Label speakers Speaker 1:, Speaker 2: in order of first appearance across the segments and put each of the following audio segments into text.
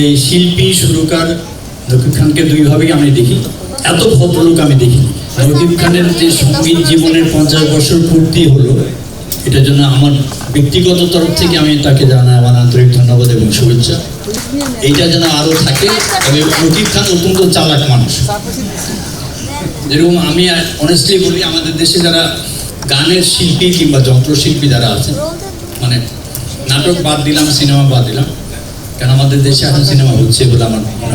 Speaker 1: এই শিল্পী, সুরকার নকিব খানকে দুইভাবেই আমি দেখি। এত ভদ্রলোক আমি দেখি নকিব খানের যে সংগীত জীবনের পঞ্চাশ বছর পূর্তি হলো, এটার জন্য আমার ব্যক্তিগত তরফ থেকে আমি তাকে জানাই আমার আন্তরিক ধন্যবাদ এবং শুভেচ্ছা। এইটা যেন আরও থাকে তবে নকিব খান অত্যন্ত চালাক মানুষ। যেরকম আমি অনেস্টলি বলি, আমাদের দেশে যারা গানের শিল্পী কিংবা যন্ত্রশিল্পী যারা আছেন মানে নাটক বাদ দিলাম, সিনেমা বাদ দিলাম কারণ আমাদের দেশে এখন সিনেমা হচ্ছে বলে আমার মনে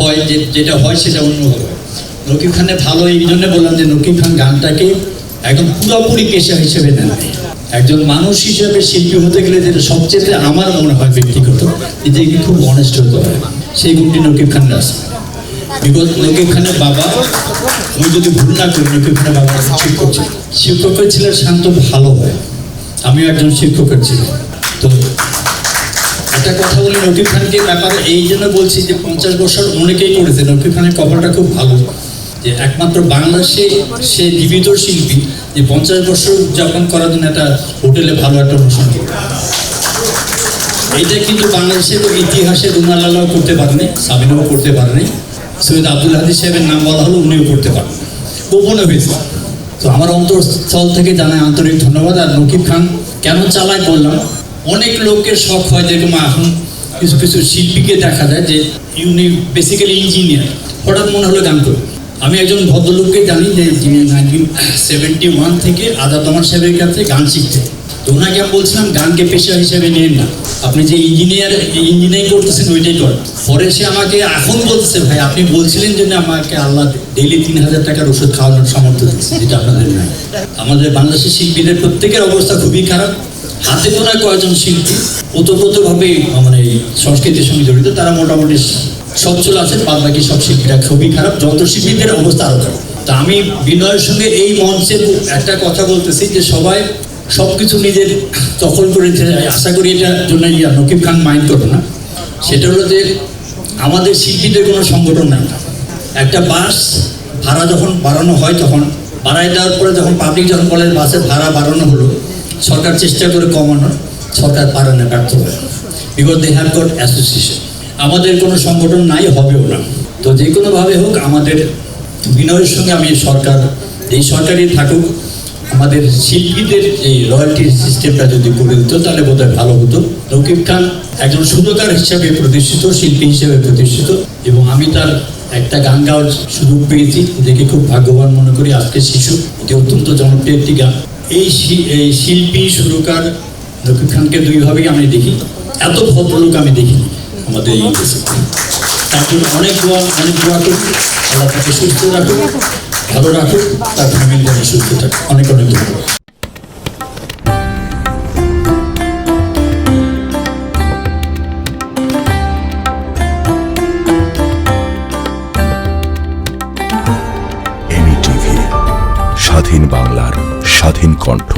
Speaker 1: হয়। যে যেটা হয় সেটা অন্যভাবে। নকিব খানের ভালো এই জন্য বললাম যে নকিব খান গানটাকে একদম পুরোপুরি পেশা হিসেবে নেন। একজন মানুষ হিসেবে শিল্পী হতে গেলে যেটা সবচেয়ে আমার মনে হয় ব্যক্তিগত নিজেকে খুব অনেস্ট হতে হয় সেই গুণটি নকিব খানের আছে। বিগত নকিব খানের বাবা, আমি যদি ভুল না করি নকিব খানের বাবা শিক্ষক। ছিলেন শিক্ষকের ছেলের শান্ত ভালো হয়। আমিও একজন শিক্ষকের ছিলাম তো একটা কথা বলি, নকিব খানকে ব্যাপারে এই জন্য বলছি যে পঞ্চাশ বছর অনেকেই করেছে। নকিব খানের কভারটা খুব ভালো। যে একমাত্র বাংলাদেশে সে জীবিত শিল্পী, যে পঞ্চাশ বছর উদযাপন করার জন্য একটা হোটেলে ভালো একটা অনুষ্ঠান এইটা কিন্তু বাংলাদেশের ইতিহাসে রুনালাও করতে পারেনি, সাবিনাও করতে পারেনি। সৈয়দ আব্দুল হাদি সাহেবের নাম বলা হলো, উনিও করতে পারেন। গোপনে হয়েছে। তো আমার অন্তঃস্থল থেকে জানাই আন্তরিক ধন্যবাদ। আর নকিব খান কেন চালায় বললাম অনেক লোকের শখ হয় যেরকম এখন কিছু কিছু শিল্পীকে দেখা যায় যে ইউনি বেসিক্যালি ইঞ্জিনিয়ার হঠাৎ মনে হলো গান করবে আমি একজন ভদ্রলোককে জানি যে যিনি নাইনটিন সেভেন্টি ওয়ান থেকে আজাদ আমার সাহেবের কাছে গান শিখতে তো ওনাকে আমি বলছিলাম, গানকে পেশা হিসেবে নেন না। আপনি যে ইঞ্জিনিয়ার ইঞ্জিনিয়ারিং করতেছেন, ওইটাই করেন। পরে সে আমাকে এখন বলতেছে, ভাই, আপনি বলছিলেন যে আমাকে আল্লাহ ডেইলি তিন হাজার টাকার ওষুধ খাওয়ানোর সামর্থ্য দিচ্ছে, যেটা আপনাদের নাই। আমাদের বাংলাদেশের শিল্পীদের প্রত্যেকের অবস্থা খুবই খারাপ। হাতে গোনা কয়েকজন শিল্পী ওতপ্রোতভাবে মানে সংস্কৃতির সঙ্গে জড়িত, তারা মোটামুটি সচ্ছল আছেন বাদ বাকি সব শিল্পীরা খুবই খারাপ, যত যন্ত্রশিল্পীদের অবস্থা আরও খারাপ তা আমি বিনয়ের সঙ্গে এই মঞ্চে একটা কথা বলতেছি যে সবাই সব কিছু নিজের দখল করে চায়। আশা করি এটার জন্য ইয়া নকিব খান মাইন্ড করবে না। সেটা হলো যে আমাদের শিল্পীদের কোনো সংগঠন নাই। একটা বাস ভাড়া যখন বাড়ানো হয় তখন বাড়াই দেওয়ার পরে যখন পাবলিক যখন বলে বাসের ভাড়া বাড়ানো হলো সরকার চেষ্টা করে কমানোর সরকার পারে না, ব্যর্থ হয়। Because they have got association আমাদের কোনো সংগঠন নাই, হবেও না। তো যে কোনোভাবে হোক, আমাদের বিনয়ের সঙ্গে আমি সরকার এই সরকারই থাকুক, আমাদের শিল্পীদের এই রয়্যালটি সিস্টেমটা যদি করে দিত তাহলে বোধহয় ভালো হতো। নকিব খান একজন সুরকার হিসেবে প্রতিষ্ঠিত, শিল্পী হিসেবে প্রতিষ্ঠিত, এবং আমি তার একটা গান গাওয়ার সুযোগ পেয়েছি, দেখে খুব ভাগ্যবান মনে করি আজকে শিশু। এটি অত্যন্ত জনপ্রিয় একটি গান। এই শিল্পী, সুরকার নকিব খানকে দুইভাবেই আমি দেখি। এত ভদ্রলোক আমি দেখি আমাদের এই তার জন্য অনেক দোয়া অনেক দোয়া করি আল্লাহ তাকে সুস্থ রাখুক, ভালো রাখুক, তার ফ্যামিলি যেন সুস্থ থাকে। অনেক অনেক ধন্যবাদ।
Speaker 2: স্বাধীন বাংলার স্বাধীন কণ্ঠ।